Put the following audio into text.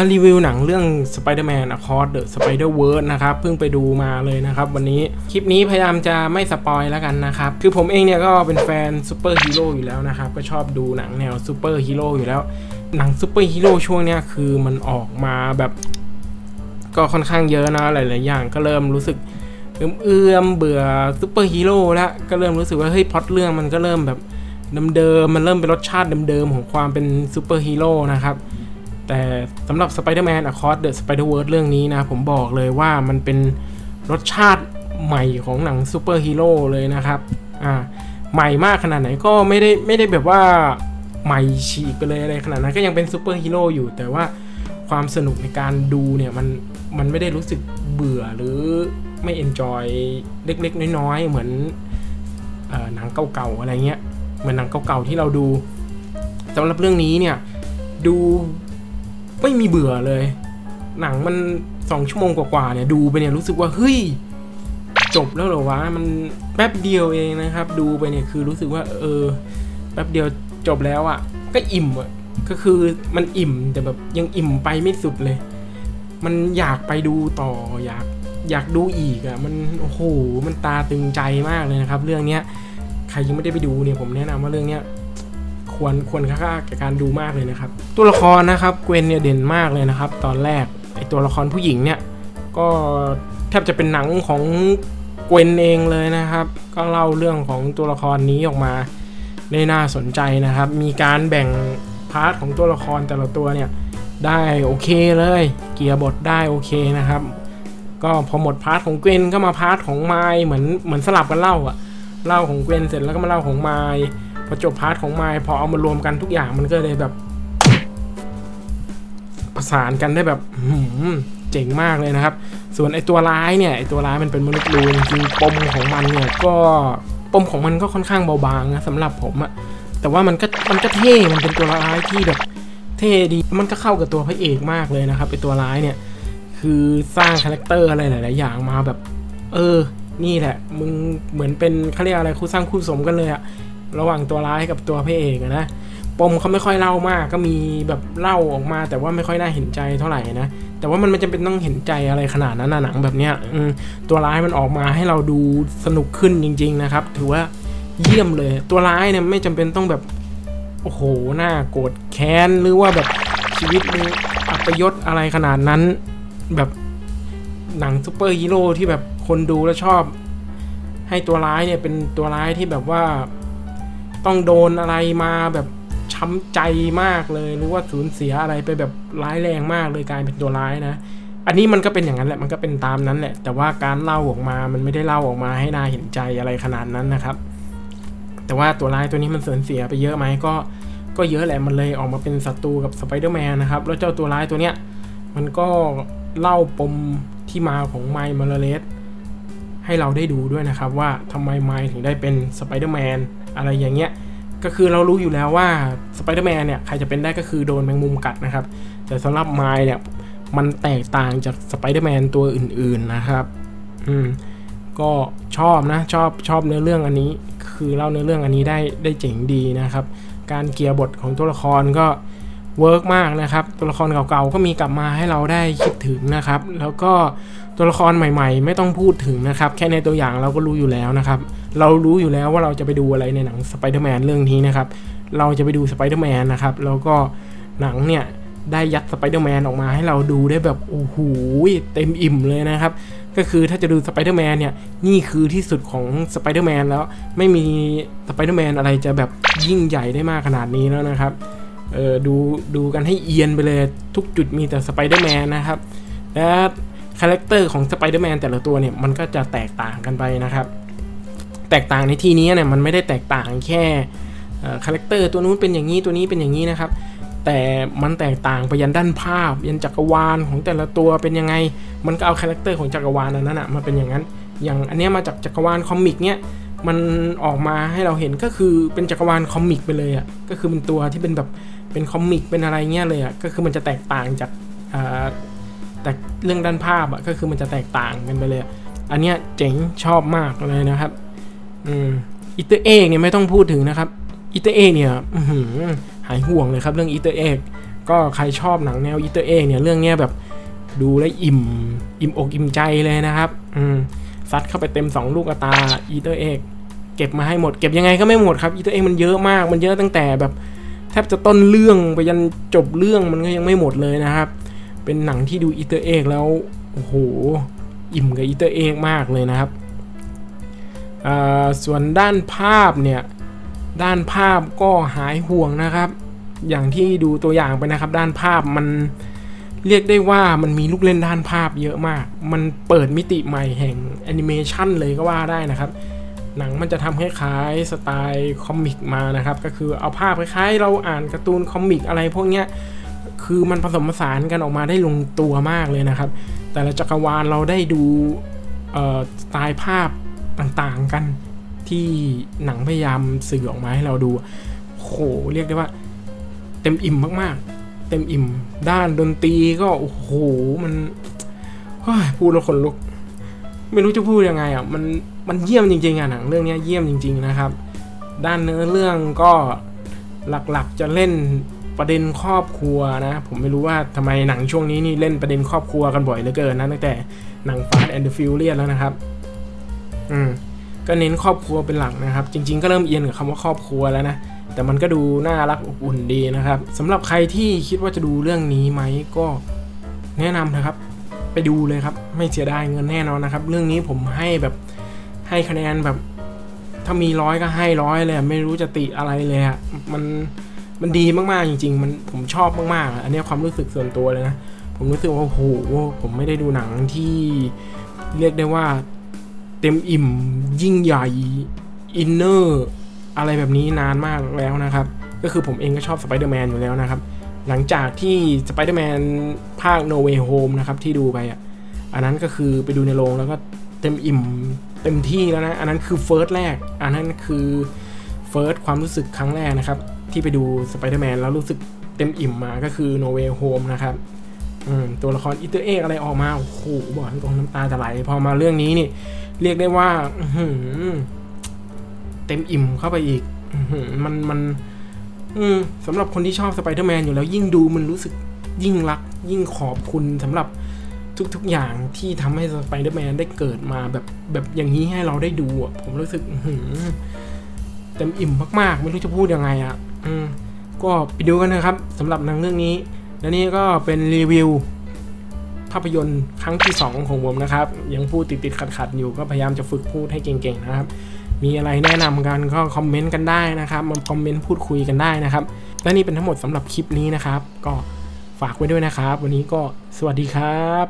มารีวิวหนังเรื่อง Spider-Man Across the Spider-Verse นะครับ เพิ่งไปดูมาเลยนะครับวันนี้ คลิปนี้พยายามจะไม่สปอยแล้วกันนะครับ คือผมเองเนี่ยก็เป็นแฟนซูเปอร์ฮีโร่อยู่แล้วนะครับ ก็ชอบดูหนังแนวซูเปอร์ฮีโร่อยู่แล้ว หนังซูเปอร์ฮีโร่ช่วงเนี้ยคือมันออกมาแบบ ก็ค่อนข้างเยอะนะหลาย ๆ อย่างก็เริ่มรู้สึกเอื้อมเบื่อซูเปอร์ฮีโร่แล้วก็เริ่มรู้สึกว่าเฮ้ยพล็อตเรื่องมันก็เริ่มแบบเดิมๆมันเริ่มเป็นรสชาติเดิมๆของความเป็นซูเปอร์ฮีโร่นะครับ แต่สำหรับ Spider-Man Across the Spider-Verse เรื่องนี้นะ ผมบอกเลยว่ามันเป็นรสชาติใหม่ของหนังซูเปอร์ฮีโร่เลยนะครับ อ่า ใหม่มากขนาดไหนก็ไม่ได้ไม่ได้แบบว่าใหม่ฉีกไปเลยอะไรขนาดนั้นก็ยังเป็นซูเปอร์ฮีโร่อยู่ แต่ว่าความสนุกในการดูเนี่ย มันมันไม่ได้รู้สึกเบื่อหรือไม่เอนจอยเล็กๆ น้อยๆ เหมือนอหนังเก่าๆอะไรเงี้ย เหมือนหนังเก่าๆที่เราดูสำหรับเรื่องนี้เนี่ยดู ไม่มีเบื่อเลย หนังมันสองชั่วโมงกว่าๆเนี่ยดูไปเนี่ยรู้สึกว่าเฮ้ยจบแล้วเหรอวะมันแป๊บเดียวเองนะครับ ดูไปเนี่ยคือรู้สึกว่า เออแป๊บเดียวจบแล้วอะ่ะ ก็อิ่มอะ่ะก็คือมันอิ่มแต่แบบยังอิ่มไปไม่สุดเลย มันอยากไปดูต่ออยากอยากดูอีกอะ่ะมันโอ้โหมันตาตึงใจมากเลยนะครับ เรื่องเนี้ยใครยังไม่ได้ไปดูเนี่ยผมแนะนำว่าเรื่องเนี้ย ควรควรค่าแก่การดูมากเลยนะครับ ตัวละครนะครับเกวนเนี่ยเด่นมากเลยนะครับ ตอนแรกไอตัวละครผู้หญิงเนี่ยก็แทบจะเป็นหนังของเกวนเองเลยนะครับ ก็เล่าเรื่องของตัวละครนี้ออกมาได้น่าสนใจนะครับ มีการแบ่งพาร์ทของตัวละครแต่ละตัวเนี่ยได้โอเคเลย เกียร์บทได้โอเคนะครับ ก็พอหมดพาร์ทของเกวนก็มาพาร์ทของไมล์เหมือนเหมือนสลับกันเล่าอะเล่าของเกวนเสร็จแล้วก็มาเล่าของไมล์ พอจบพาร์ทของไมล์พอเอามารวมกันทุกอย่างมันก็เลยแบบประสานกันได้แบบหือเจ๋งมากเลยนะครับ ส่วนไอตัวร้ายเนี่ยไอตัวร้ายมันเป็นมนุษย์ลูนจริงปมของมันเนี่ยก็ปมของมันก็ค่อนข้างเบาบางนะสำหรับผมอะแต่ว่ามันก็มันก็เท่มันเป็นตัวร้ายที่แบบเท่ดีมันก็เข้ากับตัวพระเอกมากเลยนะครับไอตัวร้ายเนี่ยคือสร้างคาแรคเตอร์อะไรหลาย ๆ อย่างมาแบบ เออ นี่แหละ มึงเหมือนเป็นเขาเรียกอะไรคู่สร้างคู่สมกันเลยอะ ระหว่างตัวร้ายกับตัวพระเอกนะปมเขาไม่ค่อยเล่ามากก็มีแบบเล่าออกมา แต่ว่าไม่ค่อยน่าเห็นใจเท่าไหร่นะแต่ว่ามันไม่จำเป็นต้องเห็นใจอะไรขนาดนั้นหนังแบบเนี้ยตัวร้ายมันออกมาให้เราดูสนุกขึ้นจริง ๆ นะครับ ถือว่าเยี่ยมเลย ตัวร้ายเนี่ยไม่จำเป็นต้องแบบโอ้โหหน้าโกรธแค้นหรือว่าแบบชีวิตมึงอัปยศอะไรขนาดนั้น แบบหนังซูเปอร์ฮีโร่ที่แบบคนดูแล้วชอบ ให้ตัวร้ายเนี่ยเป็นตัวร้ายที่แบบว่า ต้องโดนอะไรมาแบบช้ำใจมากเลยหรือว่าสูญเสียอะไรไปแบบร้ายแรงมากเลยกลายเป็นตัวร้ายนะ อันนี้มันก็เป็นอย่างนั้นแหละมันก็เป็นตามนั้นแหละ แต่ว่าการเล่าออกมามันไม่ได้เล่าออกมาให้นาเห็นใจอะไรขนาดนั้นนะครับ แต่ว่าตัวร้ายตัวนี้มันสูญเสียไปเยอะไหมก็ก็เยอะแหละมันเลยออกมาเป็นศัตรูกับสไปเดอร์แมนนะครับแล้วเจ้าตัวร้ายตัวเนี้ยมันก็เล่าปมที่มาของไมล์มาร์เลสให้เราได้ดูด้วยนะครับว่าทำไมไมล์ถึงได้เป็นสไปเดอร์แมน อะไรอย่างเงี้ยก็คือเรารู้อยู่แล้วว่าสไปเดอร์แมนเนี่ยใครจะเป็นได้ก็คือโดนแมงมุมกัดนะครับ แต่สำหรับไมล์เนี่ยมันแตกต่างจากสไปเดอร์แมนตัวอื่นๆนะครับอืมก็ชอบนะชอบชอบเนื้อเรื่องอันนี้ คือเล่าเนื้อเรื่องอันนี้ได้ได้เจ๋งดีนะครับ การเกียร์บทของตัวละครก็ เวิร์กมากนะครับ ตัวละครเก่าๆก็มีกลับมาให้เราได้คิดถึงนะครับ แล้วก็ตัวละครใหม่ๆ ไม่ต้องพูดถึงนะครับ แค่ในตัวอย่างเราก็รู้อยู่แล้วนะครับ เรารู้อยู่แล้วว่าเราจะไปดูอะไรในหนังสไปเดอร์แมนเรื่องนี้นะครับ เราจะไปดูสไปเดอร์แมนนะครับ แล้วก็หนังเนี่ยได้ยัดสไปเดอร์แมนออกมาให้เราดูได้แบบโอ้โหเต็มอิ่มเลยนะครับ ก็คือถ้าจะดูสไปเดอร์แมนเนี่ยนี่คือที่สุดของสไปเดอร์แมนแล้วไม่มีสไปเดอร์แมนอะไรจะแบบยิ่งใหญ่ได้มากขนาดนี้แล้วนะครับ เออดูดูกันให้เอียนไปเลยทุกจุดมีแต่สไปเดอร์แมนนะครับ และคาแรคเตอร์ของสไปเดอร์แมนแต่ละตัวเนี่ยมันก็จะแตกต่างกันไปนะครับ แตกต่างในที่นี้เนี่ยมันไม่ได้แตกต่างแค่คาแรคเตอร์ตัวนู้นเป็นอย่างนี้ตัวนี้เป็นอย่างนี้นะครับ แต่มันแตกต่างไปยันด้านภาพ ยันจักรวาลของแต่ละตัวเป็นยังไง มันก็เอาคาแรคเตอร์ของจักรวาลนั้นอะมาเป็นอย่างนั้น อย่างอันเนี้ยมาจากจักรวาลคอมิกเนี่ย มันออกมาให้เราเห็นก็คือเป็นจักรวาลคอมิกไปเลยอะ่ะก็คือเป็นตัวที่เป็นแบบเป็นคอมิกเป็นอะไรเงี้ยเลยอะ่ะก็คือมันจะแตกต่างจากอ่าแต่เรื่องด้านภาพอะ่ะก็คือมันจะแตกต่างกันไปเลยอ,อันเนี้ยเจ๋งชอบมากเลยนะครับอืมอิตเตอร์เอกเนี่ยไม่ต้องพูดถึงนะครับอิตเตอร์เอกเนี่ยอื้อหือหายห่วงเลยครับเรื่องอิตเตอร์เอกก็ใครชอบหนังแนวอีเตอร์เอกเนี่ยเรื่องเนี้ยแบบดูแล้วอิ่ม อิ่มอกอิ่มใจเลยนะครับ อืม ซัดเข้าไปเต็ม 2 ลูกตาอีเตอร์เอกเก็บมาให้หมด เก็บยังไงก็ไม่หมดครับอีเตอร์เอกมันเยอะมาก มันเยอะตั้งแต่แบบแทบจะต้นเรื่องไปยันจบเรื่องมันก็ยังไม่หมดเลยนะครับ เป็นหนังที่ดูอีเตอร์เอกแล้วโอ้โหอิ่มกับอีเตอร์เอกมากเลยนะครับส่วนด้านภาพเนี่ยด้านภาพก็หายห่วงนะครับ อย่างที่ดูตัวอย่างไปนะครับ ด้านภาพมัน เรียกได้ว่ามันมีลูกเล่นด้านภาพเยอะมาก มันเปิดมิติใหม่แห่งแอนิเมชันเลยก็ว่าได้นะครับ หนังมันจะทำคล้ายๆสไตล์คอมิกมานะครับ ก็คือเอาภาพคล้ายๆ เราอ่านการ์ตูนคอมิกอะไรพวกเนี้ย คือมันผสมผสานกันออกมาได้ลงตัวมากเลยนะครับ แต่ละจักรวาลเราได้ดูสไตล์ภาพต่างๆกันที่หนังพยายามสื่อออกมาให้เราดูโหเรียกได้ว่า เต็มอิ่มมากๆ เต็มอิ่ม ด้านดนตรีก็โอ้โหมันพูดแล้วขนลุก ไม่รู้จะพูดยังไงอะมันมันเยี่ยมจริงๆอะหนังเรื่องนี้เยี่ยมจริง ๆนะครับ ด้านเนื้อเรื่องก็หลักๆจะเล่นประเด็นครอบครัวนะ ผมไม่รู้ว่าทำไมหนังช่วงนี้นี่เล่นประเด็นครอบครัวกันบ่อยเหลือเกินนะตั้งแต่หนัง Fast and the Furious แล้วนะครับ อืมก็เน้นครอบครัวเป็นหลักนะครับ จริง ๆ ก็เริ่มเอียนกับคำว่าครอบครัวแล้วนะ แต่มันก็ดูน่ารักอบอุ่นดีนะครับสำหรับใครที่คิดว่าจะดูเรื่องนี้ไหมก็แนะนำนะครับ ไปดูเลยครับ ไม่เสียดายเงินแน่นอนนะครับ เรื่องนี้ผมให้แบบให้คะแนนแบบ ถ้ามีร้อยก็ให้ร้อยเลยไม่รู้จะติอะไรเลยอะมันมันดีมากๆจริง ๆ มันผมชอบมากๆอันนี้ความรู้สึกส่วนตัวเลยนะผมรู้สึกว่าโอ้โหผมไม่ได้ดูหนังที่เรียกได้ว่าเต็มอิ่มยิ่งใหญ่อินเนอร์ อะไรแบบนี้นานมากแล้วนะครับ ก็คือผมเองก็ชอบสไปเดอร์แมนอยู่แล้วนะครับ หลังจากที่สไปเดอร์แมนภาค No Way Home นะครับที่ดูไปอะอันนั้นก็คือไปดูในโรงแล้วก็เต็มอิ่มเต็มที่แล้วนะ อันนั้นคือเฟิร์สแรก อันนั้นคือเฟิร์สความรู้สึกครั้งแรกนะครับ ที่ไปดูสไปเดอร์แมนแล้วรู้สึกเต็มอิ่มมาก็คือ No Way Home นะครับตัวละครอิตเตอร์เอกอะไรออกมา โอ้โหบอกตรงน้ำตาจะไหล พอมาเรื่องนี้นี่ เรียกได้ว่าอื เต็มอิ่มเข้าไปอีกมันมันสำหรับคนที่ชอบสไปเดอร์แมนอยู่แล้วยิ่งดูมันรู้สึกยิ่งรัก ยิ่งขอบคุณสำหรับทุกๆอย่างที่ทำให้สไปเดอร์แมนได้เกิดมาแบบแบบอย่างนี้ให้เราได้ดูอะผมรู้สึกเต็มอิ่มมากๆ ไม่รู้จะพูดยังไงอะก็ไปดูกันนะครับสำหรับหนังเรื่องนี้ และนี่ก็เป็นรีวิวภาพยนตร์ครั้งที่ 2 ของผมนะครับ ยังพูดติดๆขัดๆอยู่ก็พยายามจะฝึกพูดให้เก่งๆนะครับ มีอะไรแนะนำกันก็คอมเมนต์กันได้นะครับ มาคอมเมนต์พูดคุยกันได้นะครับ และนี่เป็นทั้งหมดสำหรับคลิปนี้นะครับ ก็ฝากไว้ด้วยนะครับ วันนี้ก็สวัสดีครับ